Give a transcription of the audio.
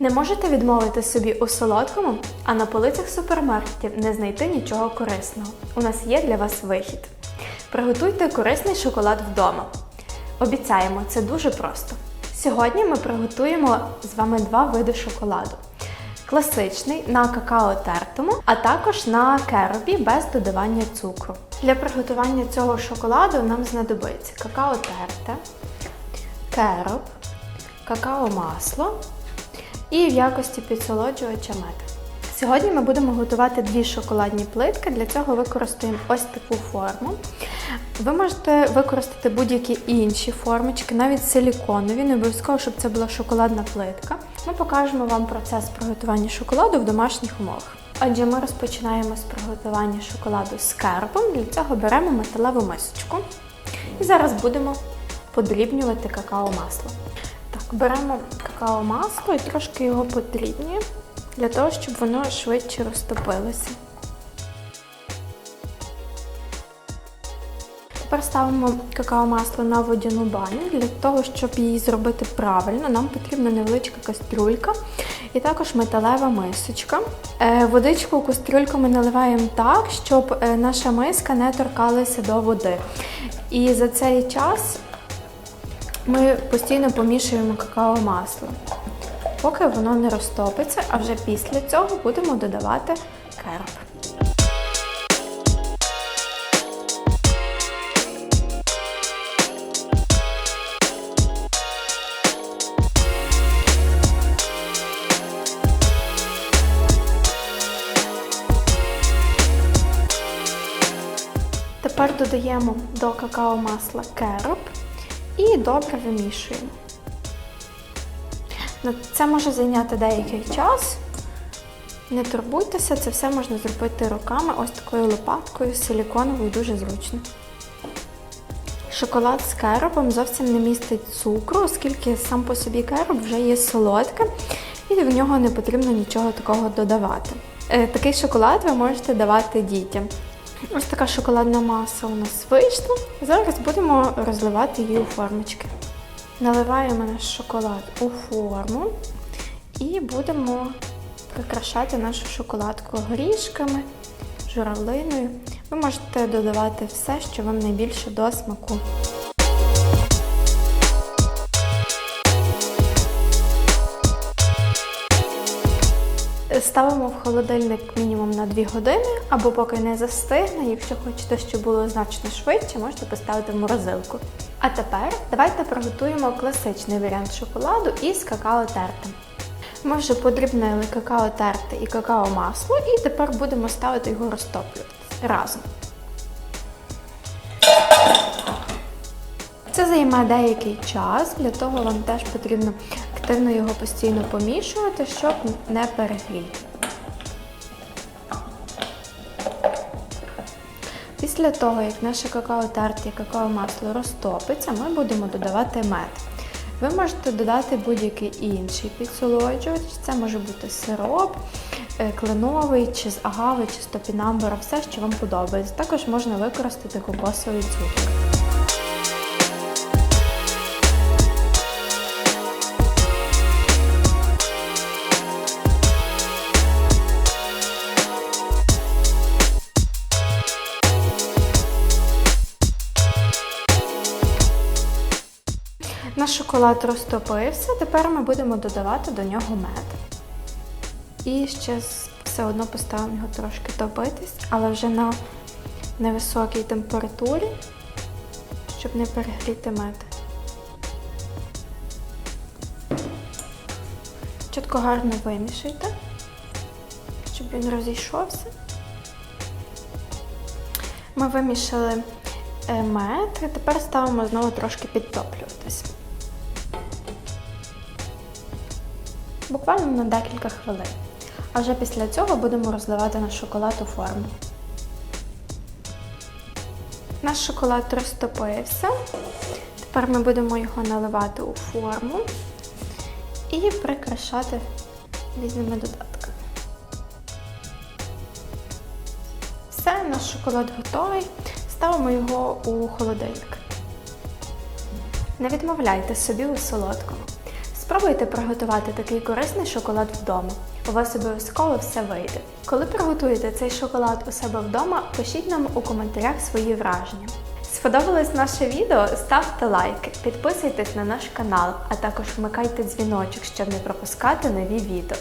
Не можете відмовити собі у солодкому, а на полицях супермаркетів не знайти нічого корисного. У нас є для вас вихід. Приготуйте корисний шоколад вдома. Обіцяємо, це дуже просто. Сьогодні ми приготуємо з вами два види шоколаду: класичний на какао тертому, а також на керобі без додавання цукру. Для приготування цього шоколаду нам знадобиться какао терте, кероб, какао масло і в якості підсолоджувача мед. Сьогодні ми будемо готувати дві шоколадні плитки. Для цього використаємо ось таку форму. Ви можете використати будь-які інші формочки, навіть силіконові, не обов'язково, щоб це була шоколадна плитка. Ми покажемо вам процес приготування шоколаду в домашніх умовах. Отже, ми розпочинаємо з приготування шоколаду з керпом. Для цього беремо металеву мисочку і зараз будемо подрібнювати какао-масло. Так, беремо какао-масло і трошки його подрібнюємо для того, щоб воно швидше розтопилося. Тепер ставимо какао-масло на водяну баню. Для того, щоб її зробити правильно, нам потрібна невеличка кастрюлька і також металева мисочка. Е, Водичку в кастрюльку ми наливаємо так, щоб е, наша миска не торкалася до води. І за цей час ми постійно помішуємо какао-масло, поки воно не розтопиться, а вже після цього будемо додавати керп. Тепер додаємо до какао-масла кероп і добре вимішуємо. Ну, Це може зайняти деякий час. Не турбуйтеся, це все можна зробити руками, ось такою лопаткою, силіконовою, дуже зручно. Шоколад з керопом зовсім не містить цукру, оскільки сам по собі кероп вже є солодким, і в нього не потрібно нічого такого додавати. Е, Такий шоколад ви можете давати дітям. Ось така шоколадна маса у нас вийшла. Зараз будемо розливати її у формочки. Наливаємо наш шоколад у форму і будемо прикрашати нашу шоколадку горішками, журавлиною. Ви можете додавати все, що вам найбільше до смаку. Ставимо в холодильник мінімум на 2 години, або поки не застигне. Якщо хочете, щоб було значно швидше, можете поставити в морозилку. А тепер давайте приготуємо класичний варіант шоколаду із какао тертим. Ми вже подрібнили какао терте і какао масло, і тепер будемо ставити його розтоплювати разом. Це займе деякий час, для того вам теж потрібно активно його постійно помішувати, щоб не перегріти. Після того, як наше какао-тарт і какао-масло розтопиться, ми будемо додавати мед. Ви можете додати будь-який інший підсолоджувач, це може бути сироп, е, кленовий, чи з агави, чи з топінамбура, все, що вам подобається. Також можна використати кокосовий цукор. Наш шоколад розтопився, тепер ми будемо додавати до нього мед. І ще все одно поставимо його трошки топитись, але вже на невисокій температурі, щоб не перегріти мед. Чітко гарно вимішуйте, щоб він розійшовся. Ми вимішали е, мед, тепер ставимо знову трошки підтоплюватись. Буквально на декілька хвилин. А вже після цього будемо розливати наш шоколад у форму. Наш шоколад розтопився. Тепер ми будемо його наливати у форму і прикрашати різними додатками. Все, наш шоколад готовий. Ставимо його у холодильник. Не відмовляйте собі у солодкому. Спробуйте приготувати такий корисний шоколад вдома. У вас обов'язково все вийде. Коли приготуєте цей шоколад у себе вдома, пишіть нам у коментарях свої враження. Сподобалось наше відео? Ставте лайки, підписуйтесь на наш канал, а також вмикайте дзвіночок, щоб не пропускати нові відео.